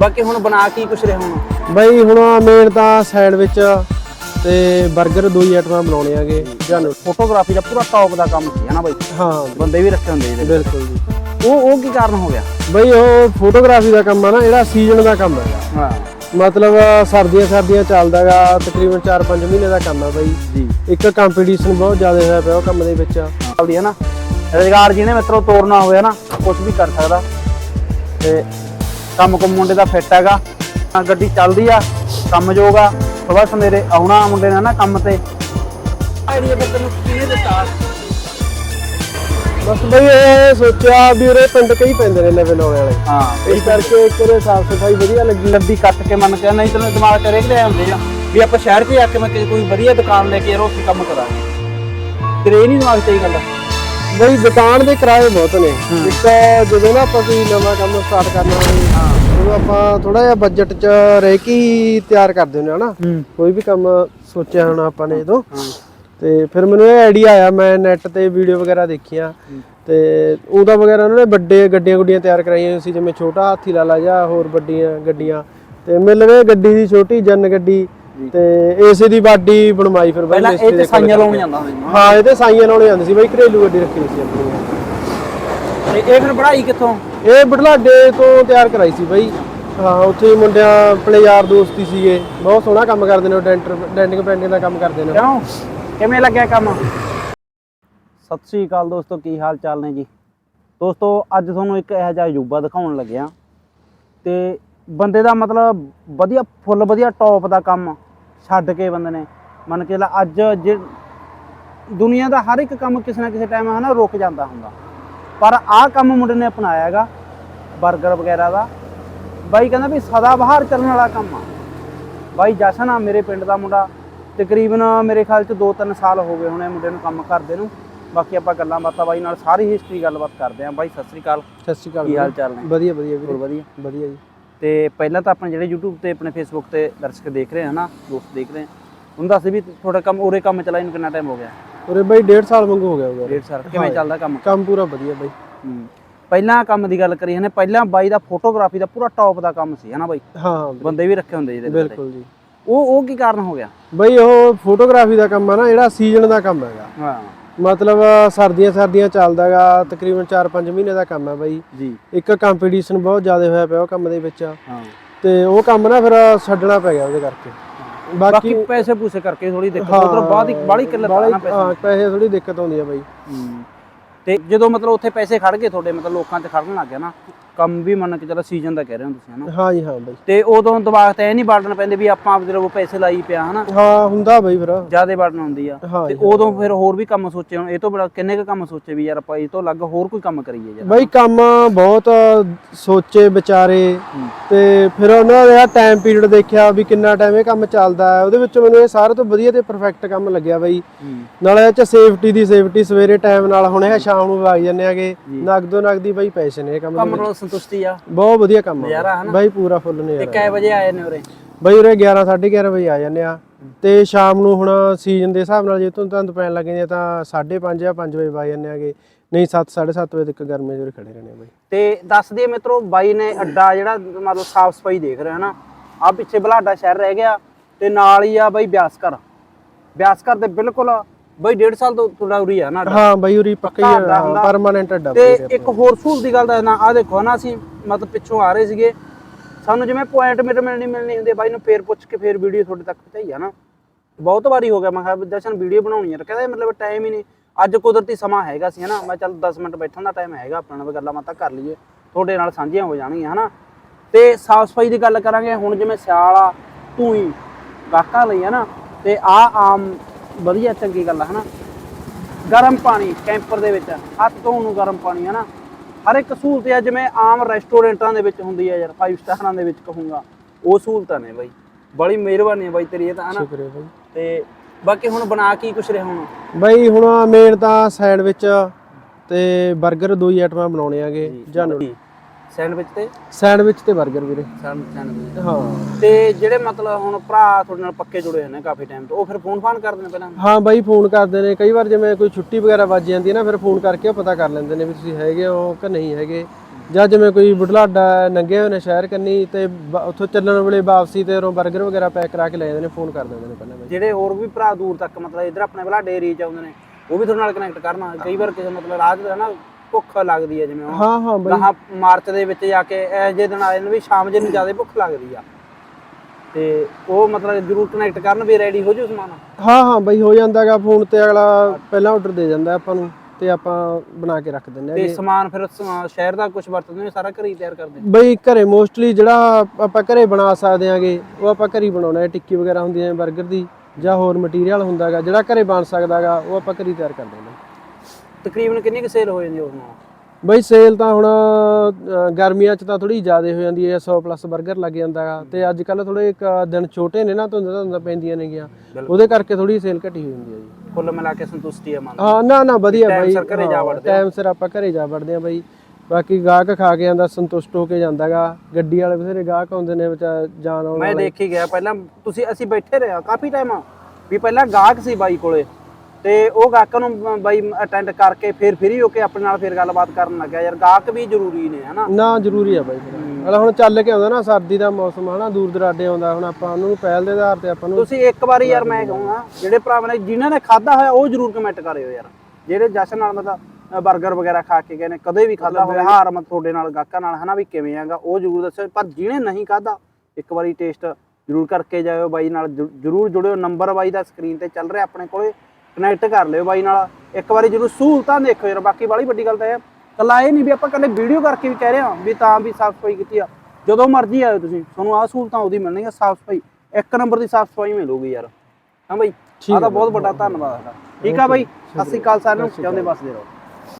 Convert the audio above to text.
ਬਾਕੀ ਹੁਣ ਬਣਾ ਕੀ ਕੁਛ ਰਹੇ ਹੁਣ? ਬਈ ਹੁਣ ਮੇਨ ਤਾਂ ਸਾਈਡ ਵਿੱਚ ਤੇ 버ਗਰ ਦੋ ਹੀ ਆਈਟਮਾਂ ਬਣਾਉਣੇ ਆਗੇ ਜਾਨੂ ਫੋਟੋਗ੍ਰਾਫੀ ਦਾ ਪੂਰਾ ਟੌਪ ਦਾ ਕੰਮ ਸੀ ਹਨਾ ਬਾਈ? ਹਾਂ। ਬੰਦੇ ਵੀ ਰੱਖੇ ਹੁੰਦੇ ਇਹਦੇ ਬਿਲਕੁਲ ਜੀ। ਉਹ ਉਹ ਕੀ ਕਾਰਨ ਹੋ ਗਿਆ? ਬਈ ਉਹ ਫੋਟੋਗ੍ਰਾਫੀ ਦਾ ਕੰਮ ਆ ਨਾ ਜਿਹੜਾ ਸੀਜ਼ਨ ਦਾ ਕੰਮ ਹੈਗਾ। ਹਾਂ। ਮਤਲਬ ਸਰਦੀਆਂ ਸਰਦੀਆਂ ਚੱਲਦਾਗਾ ਤਕਰੀਬਨ 4-5 ਮਹੀਨੇ ਦਾ ਕੰਮ ਆ ਬਈ। ਜੀ। ਇੱਕ ਕੰਪੀਟੀਸ਼ਨ ਬਹੁਤ ਜ਼ਿਆਦਾ ਹੋਇਆ ਪਿਆ ਉਹ ਕੰਮ ਦੇ ਵਿੱਚ। ਚੱਲਦੀ ਹੈ ਨਾ। ਰੁਜ਼ਗਾਰ ਜਿਹਨੇ ਮਿੱਤਰੋ ਤੋਰਨਾ ਹੋਇਆ ਨਾ ਕੁਝ ਵੀ ਕਰ ਸਕਦਾ। ਤੇ ਕੰਮ ਕੁਮ ਮੁੰਡੇ ਦਾ ਫਿੱਟ ਹੈਗਾ ਗੱਡੀ ਚੱਲਦੀ ਆ ਕੰਮ ਜੋਗਾ ਸਵੇਰ ਸਵੇਰੇ ਆਉਣਾ ਮੁੰਡੇ ਨੇ ਨਾ ਕੰਮ ਤੇ। ਆਈਡੀਆ ਤੇ ਤੈਨੂੰ ਕਿਹਨੇ ਦਿੱਤਾ? ਬਸ ਬਈ ਇਹ ਸੋਚਿਆ ਵੀ ਉਰੇ ਪਿੰਡ ਕਈ ਪੈਂਦੇ ਨੇ ਨਵੇਂ ਲਾਉਣੇ ਵਾਲੇ। ਹਾਂ। ਇਸ ਕਰਕੇ ਇੱਕ ਉਰੇ ਸਾਫ਼ ਸਫ਼ਾਈ ਵਧੀਆ ਲੱਗੀ। ਲੱਦੀ ਕੱਟ ਕੇ ਮੰਨ ਕੇ ਨਹੀਂ ਤੈਨੂੰ ਦਿਮਾਗ ਤੇ ਰੇਖ ਲਿਆ ਹੁੰਦੇ ਆ ਵੀ ਆਪਾਂ ਸ਼ਹਿਰ 'ਚ ਜਾ ਕੇ ਮੈਂ ਕੋਈ ਵਧੀਆ ਦੁਕਾਨ ਲੈ ਕੇ ਉੱਥੇ ਕੰਮ ਕਰਾਂਗੇ। ਤੇਰੇ ਇਹ ਨਹੀਂ ਦਿਮਾਗ 'ਚ ਇਹ ਗੱਲ? ਬਈ ਦੁਕਾਨ ਦੇ ਕਿਰਾਏ ਬਹੁਤ ਨੇ। ਇੱਕ ਜਦੋਂ ਨਾ ਆਪਾਂ ਕੋਈ ਨਵਾਂ ਕੰਮ ਸਟਾਰਟ ਕਰਨਾ ਹੋਵੇ ਉਦੋਂ ਆਪਾਂ ਥੋੜਾ ਜਿਹਾ ਬਜਟ 'ਚ ਰਹਿ ਕੇ ਹੀ ਤਿਆਰ ਕਰਦੇ ਹੁੰਦੇ ਹਨਾ ਕੋਈ ਵੀ ਕੰਮ ਸੋਚਿਆ ਹੋਣਾ ਆਪਾਂ ਨੇ ਜਦੋਂ। ਤੇ ਫਿਰ ਮੈਨੂੰ ਇਹ ਆਈਡੀਆ ਆਇਆ ਮੈਂ ਨੈਟ ਤੇ ਵੀਡੀਓ ਵਗੈਰਾ ਦੇਖੀਆਂ। ਤੇ ਉਹਦਾ ਵਗੈਰਾ ਉਹਨਾਂ ਨੇ ਵੱਡੇ ਗੱਡੀਆਂ ਗੁੱਡੀਆਂ ਤਿਆਰ ਕਰਾਈਆਂ ਸੀ ਜਿਵੇਂ ਛੋਟਾ ਹਾਥੀ ਲਾਲਾ ਜਾਂ ਹੋਰ ਵੱਡੀਆਂ ਗੱਡੀਆਂ। ਤੇ ਮਿਲ ਰਹੇ ਗੱਡੀ ਦੀ ਛੋਟੀ ਜਨ ਗੱਡੀ। ਤੇ ਏਸੇ ਦੀ ਬਾਡੀ ਬਣਵਾਈ ਫਿਰ ਬਾਈ ਪਹਿਲਾਂ ਇਹ ਤੇ ਸਾਈਆਂ ਲਾਉਣ ਜਾਂਦਾ ਹੁੰਦਾ ਹਾਂ ਇਹਦੇ ਸਾਈਆਂ ਲਾਉਣੇ ਜਾਂਦੇ ਸੀ ਬਾਈ ਘਰੇਲੂ ਗੱਡੀ ਰੱਖੀ ਸੀ ਆਪਣੀ। ਤੇ ਇਹ ਫਿਰ ਪੜ੍ਹਾਈ ਕਿੱਥੋਂ? ਇਹ ਬੜਲਾਡੇ ਤੋਂ ਤਿਆਰ ਕਰਾਈ ਸੀ ਬਾਈ। ਹਾਂ ਉੱਥੇ ਹੀ ਮੁੰਡਿਆਂ ਆਪਣੇ ਯਾਰ ਦੋਸਤੀ ਸੀਗੇ। ਬਹੁਤ ਸੋਹਣਾ ਕੰਮ ਕਰਦੇ ਨੇ ਉਹ ਡੈਂਟਰ ਡੈਂਟਿੰਗ ਪੈਂਟਿੰਗ ਦਾ ਕੰਮ ਕਰਦੇ ਨੇ ਕਿਉਂ? ਕਿਵੇਂ ਲੱਗਿਆ ਕੰਮ? ਸਤਿ ਸ੍ਰੀ ਅਕਾਲ ਦੋਸਤੋ ਕੀ ਹਾਲ ਚਾਲ ਨੇ ਜੀ? ਦੋਸਤੋ ਅੱਜ ਤੁਹਾਨੂੰ ਇੱਕ ਇਹੋ ਜਿਹਾ ਅਜੂਬਾ ਦਿਖਾਉਣ ਲੱਗਿਆ। ਤੇ ਬੰਦੇ ਦਾ ਮਤਲਬ ਵਧੀਆ ਫੁੱਲ ਵਧੀਆ ਟੌਪ ਦਾ ਕੰਮ ਛੱਡ ਕੇ ਬੰਦੇ ਨੇ। ਮੰਨ ਕੇ ਲਾ ਅੱਜ ਜੇ ਦੁਨੀਆ ਦਾ ਹਰ ਇੱਕ ਕੰਮ ਕਿਸੇ ਨਾ ਕਿਸੇ ਟਾਈਮ ਹਨਾ ਰੁਕ ਜਾਂਦਾ ਹੁੰਦਾ। ਪਰ ਆਹ ਕੰਮ ਮੁੰਡੇ ਨੇ ਅਪਣਾਇਆ ਹੈਗਾ 버ਗਰ ਵਗੈਰਾ ਦਾ। ਬਾਈ ਕਹਿੰਦਾ ਵੀ ਸਦਾ ਬਹਾਰ ਚੱਲਣ ਵਾਲਾ ਕੰਮ ਆ। ਬਾਈ ਜਸ਼ਨ ਆ ਮੇਰੇ ਪਿੰਡ ਦਾ ਮੁੰਡਾ ਤਕਰੀਬਨ ਮੇਰੇ ਖਿਆਲ ਚ 2-3 ਸਾਲ ਹੋ ਗਏ ਹੋਣੇ ਮੁੰਡੇ ਨੂੰ ਕੰਮ ਕਰਦੇ ਨੂੰ। ਬਾਕੀ ਆਪਾਂ ਗੱਲਾਂ ਬਾਤਾਂ ਬਾਈ ਨਾਲ ਸਾਰੀ ਹਿਸਟਰੀ ਗੱਲਬਾਤ ਕਰਦੇ ਆਂ। ਬਾਈ ਸਤਿ ਸ੍ਰੀ ਅਕਾਲ। ਸਤਿ ਸ਼੍ਰੀ ਅਕਾਲ ਕੀ ਹਾਲ ਚਾਲ ਨੇ? ਵਧੀਆ ਵਧੀਆ ਵੀਰੇ। ਵਧੀਆ? ਵਧੀਆ ਜੀ। ਤੇ ਪਹਿਲਾਂ ਤਾਂ ਆਪਣੇ ਜਿਹੜੇ YouTube ਤੇ ਆਪਣੇ Facebook ਤੇ ਦਰਸ਼ਕ ਦੇਖ ਰਹੇ ਹਨ ਦੋਸਤ ਦੇਖ ਰਹੇ ਹਨ ਉਹਨੂੰ ਦੱਸ ਵੀ ਤੁਹਾਡਾ ਕੰਮ ਉਰੇ ਕੰਮ ਚਲਾਈ ਨੂੰ ਕਿੰਨਾ ਟਾਈਮ ਹੋ ਗਿਆ? ਉਰੇ ਬਾਈ 1.5 ਸਾਲ ਵਾਂਗੂ ਹੋ ਗਿਆ ਹੋਊਗਾ। ਡੇਢ ਸਾਲ ਕਿਵੇਂ ਚੱਲਦਾ ਕੰਮ? ਕੰਮ ਪੂਰਾ ਵਧੀਆ ਬਾਈ। ਪਹਿਲਾਂ ਕੰਮ ਦੀ ਗੱਲ ਕਰੀ ਹਨੇ ਪਹਿਲਾਂ ਬਾਈ ਦਾ ਫੋਟੋਗ੍ਰਾਫੀ ਦਾ ਪੂਰਾ ਟੌਪ ਦਾ ਕੰਮ ਸੀ ਹਨਾ ਬਾਈ? ਹਾਂ ਬੰਦੇ ਵੀ ਰੱਖੇ ਹੁੰਦੇ ਜਿਹਦੇ ਬਿਲਕੁਲ ਜੀ। ਉਹ ਉਹ ਕੀ ਕਾਰਨ ਹੋ ਗਿਆ? ਬਾਈ ਉਹ ਫੋਟੋਗ੍ਰਾਫੀ ਦਾ ਕੰਮ ਆ ਨਾ ਜਿਹੜਾ ਸੀਜ਼ਨ ਦਾ ਕੰਮ ਹੈਗਾ। ਹਾਂ। ਮਤਲਬ ਸਰਦੀਆਂ ਸਰਦੀਆਂ ਚੱਲਦਾਗਾ ਤਕਰੀਬਨ 4-5 ਮਹੀਨੇ ਦਾ ਕੰਮ ਹੈ ਬਾਈ। ਜੀ। ਇੱਕ ਕੰਪੀਟੀਸ਼ਨ ਬਹੁਤ ਜ਼ਿਆਦਾ ਹੋਇਆ ਪਿਆ ਉਹ ਕੰਮ ਦੇ ਵਿੱਚ। ਹਾਂ। ਤੇ ਉਹ ਕੰਮ ਨਾ ਫਿਰ ਛੱਡਣਾ ਪੈ ਗਿਆ ਉਹਦੇ ਕਰਕੇ। ਬਾਕੀ ਪੈਸੇ ਪੂਸੇ ਕਰਕੇ ਥੋੜੀ ਦਿੱਕਤ ਉਧਰ ਬਾਅਦ ਹੀ ਬਾਹਲੀ ਕਿੱਲਤ ਆ ਨਾ ਪੈਸੇ। ਹਾਂ ਪੈਸੇ ਥੋੜੀ ਦਿੱਕਤ ਆਉਂਦੀ ਆ ਬਾਈ। ਤੇ ਜਦੋਂ ਮਤਲਬ ਉੱਥੇ ਪੈਸੇ ਖੜ ਗਏ ਤੁਹਾਡੇ ਮਤਲਬ ਲੋਕਾਂ 'ਚ ਖੜਨ ਲੱਗ ਗਿਆ ਨਾ ਕੰਮ ਵੀ ਮੰਨ ਕੇ ਚੱਲੋ ਸੀਜ਼ਨ ਦਾ ਕਹਿ ਰਹੇ ਹੋ ਤੁਸੀਂ ਹਨਾ? ਹਾਂ ਜੀ ਹਾਂ ਬਾਈ। ਤੇ ਉਦੋਂ ਦਿਮਾਗ ਤੇ ਇਹ ਨਹੀਂ ਬਾੜਨ ਪੈਂਦੇ ਵੀ ਆਪਾਂ ਆਪਦੇ ਲੋਕ ਪੈਸੇ ਲਾਈ ਪਿਆ ਹਨਾ? ਹਾਂ ਹੁੰਦਾ ਬਾਈ ਫਿਰ। ਜਿਆਦੇ ਬਾੜਨ ਹੁੰਦੀ ਆ। ਹਾਂ ਤੇ ਉਦੋਂ ਫਿਰ ਹੋਰ ਵੀ ਕੰਮ ਸੋਚੇ ਹੁਣ। ਇਹ ਤੋਂ ਬੜਾ ਕਿੰਨੇ ਕੁ ਕੰਮ ਸੋਚੇ ਵੀ ਯਾਰ ਆਪਾਂ ਇਹ ਤੋਂ ਅਲੱਗ ਹੋਰ ਕੋਈ ਕੰਮ ਕਰੀਏ ਯਾਰ। ਬਾਈ ਕੰਮ ਬਹੁਤ ਸੋਚੇ ਵਿਚਾਰੇ। ਹੂੰ। ਤੇ ਫਿਰ ਉਹਨਾਂ ਦਾ ਟਾਈਮ ਪੀਰੀਅਡ ਦੇਖਿਆ ਵੀ ਕਿੰਨਾ ਟਾਈਮ ਇਹ ਕੰਮ ਚੱਲਦਾ ਹੈ। ਉਹਦੇ ਵਿੱਚ ਮੈਨੂੰ ਇਹ ਸਾਰੇ ਤੋਂ ਵਧੀਆ ਤੇ ਪਰਫੈਕਟ ਕੰਮ ਲੱਗਿਆ ਬਾਈ। ਹੂੰ। ਨਾਲੇ ਇਹ ਚ ਸੇਫਟੀ ਦੀ ਸੇਫਟੀ ਸਵੇਰੇ ਟਾਈਮ ਨਾਲ। ਹੁਣ ਇਹ ਸ਼ਾਮ ਨੂੰ ਵਗ ਜਾਂਦੇ ਆਗੇ ਨਗਦੋ ਨਗਦੀ ਬਾਈ ਪੈਸੇ ਨੇ ਇਹ ਕੰਮ ਦੇ ਵਿੱਚ। ਨਾਲ ਸੰਤੁਸ਼ਟੀ ਆ? ਬਹੁਤ ਵਧੀਆ ਕੰਮ ਨਜ਼ਾਰਾ ਆ ਹਨਾ? ਬਾਈ ਪੂਰਾ ਫੁੱਲ ਤੇ ਨੇ ਕੈ ਵਜੇ ਆਏ ਨੇ ਉਰੇ? ਬਾਈ ਉਰੇ 11 11:30 ਵਜੇ ਆ ਜਾਂਦੇ ਆ। ਤੇ ਸ਼ਾਮ ਨੂੰ ਹੁਣ ਸੀਜ਼ਨ ਦੇ ਹਿਸਾਬ ਨਾਲ ਜੇ ਤੁਹਾਨੂੰ ਧੁੰਦ ਪੈਣ ਲੱਗ ਜਾਂਦੀ ਆ ਤਾਂ 5:30 ਜਾਂ 5 ਵਜੇ ਵਗ ਜਾਂਦੇ ਆਗੇ। ਨਹੀਂ 7 7:30 ਵਜੇ ਤੱਕ ਗਰਮੀ ਦੇ ਖੜੇ ਰਹਿੰਦੇ ਆ ਬਾਈ। ਤੇ ਦੱਸ ਦਈਏ ਮਿੱਤਰੋ ਬਾਈ ਨੇ ਅੱਡਾ ਜਿਹੜਾ ਮਤਲਬ ਸਾਫ਼ ਸਫ਼ਾਈ ਦੇਖ ਰਿਹਾ ਨਾ ਆ ਪਿੱਛੇ ਬਲਾਡਾ ਸ਼ਹਿਰ ਰਹਿ ਗਿਆ ਤੇ ਨਾਲ ਹੀ ਆ ਬਾਈ ਬਿਆਸਕਰ। ਬਿਆਸਕਰ ਦੇ ਬਿਲਕੁਲ ਬਾਈ 1.5 ਸਾਲ ਤੋਂ ਤੁਹਾਡਾ ਉਰੀ ਆ ਨਾ ਅੱਡਾ। ਹਾਂ ਬਾਈ ਉਰੀ ਪੱਕਾ ਪੱਕਾ ਅੱਡਾ ਹੁੰਦਾ। ਹੀ ਪਰਮਾਨੈਂਟ ਅੱਡਾ ਤੇ ਇੱਕ ਹੋਰ ਸਹੂਲਤ ਦੀ ਗੱਲ ਦੱਸਣਾ ਆ ਦੇਖੋ ਨਾ ਅਸੀਂ ਮਤਲਬ ਪਿੱਛੋਂ ਆ ਰਹੇ ਸੀਗੇ। ਸਾਨੂੰ ਜਿਵੇਂ ਪੁਆਇੰਟ ਮੇਰੇ ਮਿਲਣੀ ਮਿਲਣੀ ਹੁੰਦੀ ਆ, ਬਾਈ ਨੂੰ ਫੇਰ ਪੁੱਛ ਕੇ ਫੇਰ ਵੀਡੀਓ ਤੁਹਾਡੇ ਤੱਕ ਪਹੁੰਚਾਈ ਆ ਨਾ। ਬਹੁਤ ਵਾਰੀ ਹੋ ਗਿਆ ਮੈਂ ਕਿਹਾ ਵੀ ਜਸ਼ਨ ਵੀਡੀਓ ਬਣਾਉਣੀ ਆ ਕਹਿੰਦਾ ਮਤਲਬ ਟਾਈਮ ਹੀ ਨਹੀਂ। ਅੱਜ ਕੁਦਰਤੀ ਸਮਾਂ ਹੈਗਾ ਸੀ ਹਨਾ। ਮੈਂ ਚੱਲ 10 ਮਿੰਟ ਬੈਠਣ ਦਾ ਟਾਈਮ ਹੈਗਾ ਆਪਣਾ ਵੀ ਗੱਲਾਂ ਬਾਤਾਂ ਕਰ ਲਈਏ। ਤੁਹਾਡੇ ਨਾਲ ਸਾਂਝੀਆਂ ਹੋ ਜਾਣਗੀਆਂ ਹਨਾ। ਤੇ ਸਾਫ਼ ਸਫ਼ਾਈ ਦੀ ਗੱਲ ਕਰਾਂਗੇ ਹੁਣ ਜਿਵੇਂ ਸਿਆਲ ਆ ਧੂਈ ਗਾਹਕਾਂ ਲਈ ਹਨਾ। ਤੇ ਆ ਆਮ ਵਧੀਆ ਚੰਗੀ ਗੱਲ ਆ ਹਨਾ? ਗਰਮ ਪਾਣੀ ਕੈਂਪਰ ਦੇ ਵਿੱਚ ਹੱਥ ਧੋਣ ਨੂੰ ਗਰਮ ਪਾਣੀ ਹਨਾ? ਹਰ ਇੱਕ ਸਹੂਲਤ ਆ ਜਿਵੇਂ ਆਮ ਰੈਸਟੋਰੈਂਟਾਂ ਦੇ ਵਿੱਚ ਹੁੰਦੀ ਆ ਯਾਰ 5 ਸਟਾਰਾਂ ਦੇ ਵਿੱਚ ਕਹੂੰਗਾ ਉਹ ਸਹੂਲਤਾਂ ਨੇ ਬਾਈ। ਬੜੀ ਮਿਹਰਬਾਨੀ ਹੈ ਬਾਈ ਤੇਰੀ ਇਹ ਤਾਂ ਹਨਾ? ਸ਼ੁਕਰੀਆ ਬਾਈ। ਤੇ ਬਾਕੀ ਹੁਣ ਬਣਾ ਕੀ ਕੁਛ ਰਹੇ ਹੁਣ? ਬਾਈ ਹੁਣ ਮੇਨ ਤਾਂ ਸਾਈਡ ਵਿੱਚ ਤੇ 버ਗਰ ਦੋ ਹੀ ਆਈਟਮਾਂ ਬਣਾਉਣੇ ਆਗੇ ਜਾਨੂ ਸੈਂਡਵਿਚ ਤੇ? ਸੈਂਡਵਿਚ ਤੇ 버ਗਰ ਵੀਰੇ। ਸੈਂਡਵਿਚ ਹਾਂ। ਤੇ ਜਿਹੜੇ ਮਤਲਬ ਹੁਣ ਭਰਾ ਤੁਹਾਡੇ ਨਾਲ ਪੱਕੇ ਜੁੜੇ ਹੋਏ ਨੇ ਕਾਫੀ ਟਾਈਮ ਤੋਂ ਉਹ ਫਿਰ ਫੋਨ ਫਾਨ ਕਰਦੇ ਨੇ ਪਹਿਲਾਂ? ਹਾਂ ਬਾਈ ਫੋਨ ਕਰਦੇ ਨੇ। ਕਈ ਵਾਰ ਜਿਵੇਂ ਕੋਈ ਛੁੱਟੀ ਵਗੈਰਾ ਵੱਜ ਜਾਂਦੀ ਹੈ ਨਾ ਫਿਰ ਫੋਨ ਕਰਕੇ ਉਹ ਪਤਾ ਕਰ ਲੈਂਦੇ ਨੇ ਵੀ ਤੁਸੀਂ ਹੈਗੇ ਹੋ ਕਿ ਨਹੀਂ ਹੈਗੇ। ਜਾਂ ਜਿਵੇਂ ਕੋਈ ਬੁਢਲਾਡਾ ਨੰਗੇ ਹੋਏ ਨੇ ਸ਼ਹਿਰ ਕੰਨੀ ਤੇ ਉੱਥੋਂ ਚੱਲਣ ਵੇਲੇ ਵਾਪਸੀ ਤੇ ਉਰੋਂ 버ਗਰ ਵਗੈਰਾ ਪੈਕ ਕਰਾ ਕੇ ਲੈ ਜਾਂਦੇ ਨੇ ਫੋਨ ਕਰ ਦਿੰਦੇ ਨੇ ਪਹਿਲਾਂ ਜਿਹੜੇ ਹੋਰ ਵੀ ਭਰਾ ਦੂਰ ਤੱਕ ਮਤਲਬ ਇਧਰ ਆਪਣੇ ਬਲਾਡੇ ਏਰੀਆ ਚ ਆਉਂਦੇ ਨੇ ਉਹ ਵੀ ਤੁਹਾਡੇ ਨਾਲ ਕਨੈਕਟ ਕਰਨਾ। ਕਈ ਵਾਰ ਕਿਸੇ ਮਤਲਬ ਰਾਹ ਚ ਨਾ ਭੁੱਖ ਲੱਗਦੀ ਹੈ ਜਿਵੇਂ ਹਾਂ ਹਾਂ ਬਾਈ। ਗਾਹਾਂ ਮਾਰਚ ਦੇ ਵਿੱਚ ਜਾ ਕੇ ਇਹ ਜੇ ਦਿਨ ਆਏ ਨੇ ਵੀ ਸ਼ਾਮ ਜੇ ਨੂੰ ਜ਼ਿਆਦਾ ਭੁੱਖ ਲੱਗਦੀ ਆ। ਤੇ ਉਹ ਮਤਲਬ ਜਰੂਰ ਕਨੈਕਟ ਕਰਨ ਵੀ ਰੈਡੀ ਹੋ ਜੂ ਸਮਾਨ। ਹਾਂ ਹਾਂ ਬਾਈ ਹੋ ਜਾਂਦਾਗਾ ਫੋਨ ਤੇ ਅਗਲਾ ਪਹਿਲਾਂ ਆਰਡਰ ਦੇ ਜਾਂਦਾ ਆਪਾਂ ਨੂੰ ਤੇ ਆਪਾਂ ਬਣਾ ਕੇ ਰੱਖ ਦਿੰਦੇ ਤੇ ਆ ਸਮਾਨ ਫਿਰ ਸ਼ਹਿਰ ਦਾ ਕੁਝ ਵਰਤਦੇ ਨੇ ਸਾਰਾ ਘਰੇ ਹੀ ਤਿਆਰ ਕਰਦੇ ਬਈ ਘਰੇ ਮੋਸਟਲੀ ਜਿਹੜਾ ਆਪਾਂ ਘਰੇ ਬਣਾ ਸਕਦੇ ਆਂਗੇ ਉਹ ਆਪਾਂ ਘਰੇ ਬਣਾਉਣਾ ਟਿੱਕੀ ਵਗੈਰਾ ਹੁੰਦੀ ਹੈ 버ਗਰ ਦੀ ਜਾਂ ਹੋਰ ਮਟੀਰੀਅਲ ਹੁੰਦਾਗਾ ਜਿਹੜਾ ਘਰੇ ਬਣ ਸਕਦਾਗਾ ਉਹ ਆਪਾਂ ਘਰੇ ਤਿਆਰ ਕਰ ਦਿੰਦੇ ਤਕਰੀਬਨ ਕਿੰਨੀ ਕੁ ਸੇਲ ਹੋ ਜਾਂਦੀ ਉਸ ਨਾਲ ਬਈ ਸੇਲ ਤਾਂ ਹੁਣ ਅ, ਗਰਮੀਆਂ 'ਚ ਤਾਂ ਥੋੜੀ ਜ਼ਿਆਦਾ ਹੋ ਜਾਂਦੀ ਹੈ 100 ਪਲੱਸ 버ਗਰ ਲੱਗ ਜਾਂਦਾਗਾ ਤੇ ਅੱਜ ਕੱਲ ਥੋੜੇ ਇੱਕ ਦਿਨ ਛੋਟੇ ਨੇ ਨਾ ਧੁੰਦ ਧੁੰਦ ਪੈਂਦੀਆਂ ਨੇਗੀਆਂ। ਉਹਦੇ ਕਰਕੇ ਥੋੜੀ ਸੇਲ ਘਟੀ ਹੋ ਜਾਂਦੀ ਹੈ ਜੀ। ਕੁੱਲ ਮਿਲਾ ਕੇ ਸੰਤੁਸ਼ਟੀ ਆ ਮਨ ਹਾਂ ਨਾ ਨਾ ਵਧੀਆ Time ਬਾਈ ਸਿਰ ਘਰੇ ਜਾ ਵੜਦੇ ਟਾਈਮ ਸਿਰ ਆਪਾਂ ਘਰੇ ਜਾ ਵੜਦੇ ਆ ਬਾਈ। ਬਾਕੀ ਗਾਹਕ ਖਾ ਕੇ ਆਂਦਾ ਸੰਤੁਸ਼ਟ ਹੋ ਕੇ ਜਾਂਦਾਗਾ ਗੱਡੀ ਵਾਲੇ ਬਥੇਰੇ ਗਾਹਕ ਆਉਂਦੇ ਨੇ ਵਿਚਾ ਜਾਣ ਆਉਣ ਮੈਂ ਦੇਖ ਹੀ ਗਿਆ ਪਹਿਲਾਂ ਤੁਸੀਂ ਅਸੀਂ ਬੈਠੇ ਰਹੇ ਕਾਫੀ ਟਾਈਮ ਵੀ ਪਹਿਲਾਂ ਗਾਹਕ ਸੀ ਬਾਈ ਕੋਲੇ। ਤੇ ਉਹ ਗਾਹਕਾਂ ਨੂੰ ਬਾਈ ਅਟੈਂਡ ਕਰਕੇ ਫਿਰ ਫ੍ਰੀ ਹੋ ਕੇ ਆਪਣੇ ਨਾਲ ਫਿਰ ਗੱਲਬਾਤ ਕਰਨ ਲੱਗਿਆ ਯਾਰ ਗਾਹਕ ਵੀ ਜ਼ਰੂਰੀ ਨੇ ਹਨਾ? ਨਾ ਜ਼ਰੂਰੀ ਆ ਬਾਈ ਹਲਾ ਹੁਣ ਚੱਲ ਕੇ ਆਉਂਦਾ ਨਾ ਸਰਦੀ ਦਾ ਮੌਸਮ ਹਨਾ ਦੂਰ ਦਰਾਡੇ ਆਉਂਦਾ ਹੁਣ ਆਪਾਂ ਉਹਨਾਂ ਨੂੰ ਪਹਿਲ ਦੇ ਆਧਾਰ ਤੇ ਆਪਾਂ ਨੂੰ ਤੁਸੀਂ ਇੱਕ ਵਾਰੀ ਯਾਰ ਮੈਂ ਕਹੂੰਗਾ ਜਿਹੜੇ ਭਰਾਵਾਂ ਨੇ ਜਿਨ੍ਹਾਂ ਨੇ ਖਾਦਾ ਹੋਇਆ ਉਹ ਜ਼ਰੂਰ ਕਮੈਂਟ ਕਰਿਓ ਯਾਰ। ਜਿਹੜੇ ਜਸ਼ਨ ਨਾਲ ਮਤਲਬ 버ਗਰ ਵਗੈਰਾ ਖਾ ਕੇ ਗਏ ਨੇ ਕਦੇ ਵੀ ਖਾਦਾ ਹੋਵੇ ਹਾਰ ਮੈਂ ਤੁਹਾਡੇ ਨਾਲ ਗਾਹਕਾਂ ਨਾਲ ਹਨਾ ਵੀ ਕਿਵੇਂ ਆਗਾ ਉਹ ਜ਼ਰੂਰ ਦੱਸਿਓ। ਪਰ ਜਿਹਨੇ ਨਹੀਂ ਖਾਦਾ ਇੱਕ ਵਾਰੀ ਟੇਸਟ ਜ਼ਰੂਰ ਕਰਕੇ ਜਾਇਓ ਬਾਈ ਨਾਲ ਜ਼ਰੂਰ ਜੁੜਿਓ। ਨੰਬਰ ਬਾਈ ਦਾ ਸਕਰੀਨ ਤੇ ਚੱਲ ਰਿਹਾ ਆਪਣੇ ਕੋਲੇ। ਕਨੈਕਟ ਕਰ ਲਿਓ ਬਾਈ ਨਾਲ। ਇੱਕ ਵਾਰੀ ਜ਼ਰੂਰ ਸਹੂਲਤਾਂ ਦੇਖੋ ਯਾਰ ਬਾਕੀ ਬਾਲੀ ਵੱਡੀ ਗੱਲ ਤਾਂ ਇਹ ਆ, ਕੱਲਾ ਇਹ ਨਹੀਂ ਵੀ ਆਪਾਂ ਕੱਲੇ ਵੀਡੀਓ ਕਰਕੇ ਵੀ ਕਹਿ ਰਹੇ ਹਾਂ ਵੀ ਤਾਂ ਵੀ ਸਾਫ਼ ਸਫ਼ਾਈ ਕੀਤੀ ਆ। ਜਦੋਂ ਮਰਜ਼ੀ ਆਇਓ ਤੁਸੀਂ ਤੁਹਾਨੂੰ ਆਹ ਸਹੂਲਤਾਂ ਉਹਦੀ ਮਿਲਣਗੀਆਂ ਸਾਫ਼ ਸਫ਼ਾਈ। ਇੱਕ ਨੰਬਰ ਦੀ ਸਾਫ਼ ਸਫ਼ਾਈ ਮਿਲੂਗੀ ਯਾਰ। ਹਾਂ ਬਾਈ ਆਹ ਤਾਂ ਬਹੁਤ ਵੱਡਾ ਧੰਨਵਾਦ ਹੈ ਠੀਕ ਆ ਬਾਈ ਸਤਿ ਸ਼੍ਰੀ ਅਕਾਲ ਸਾਰਿਆਂ ਨੂੰ ਚਾਹੁੰਦੇ ਬਸਦੇ ਰਹੋ।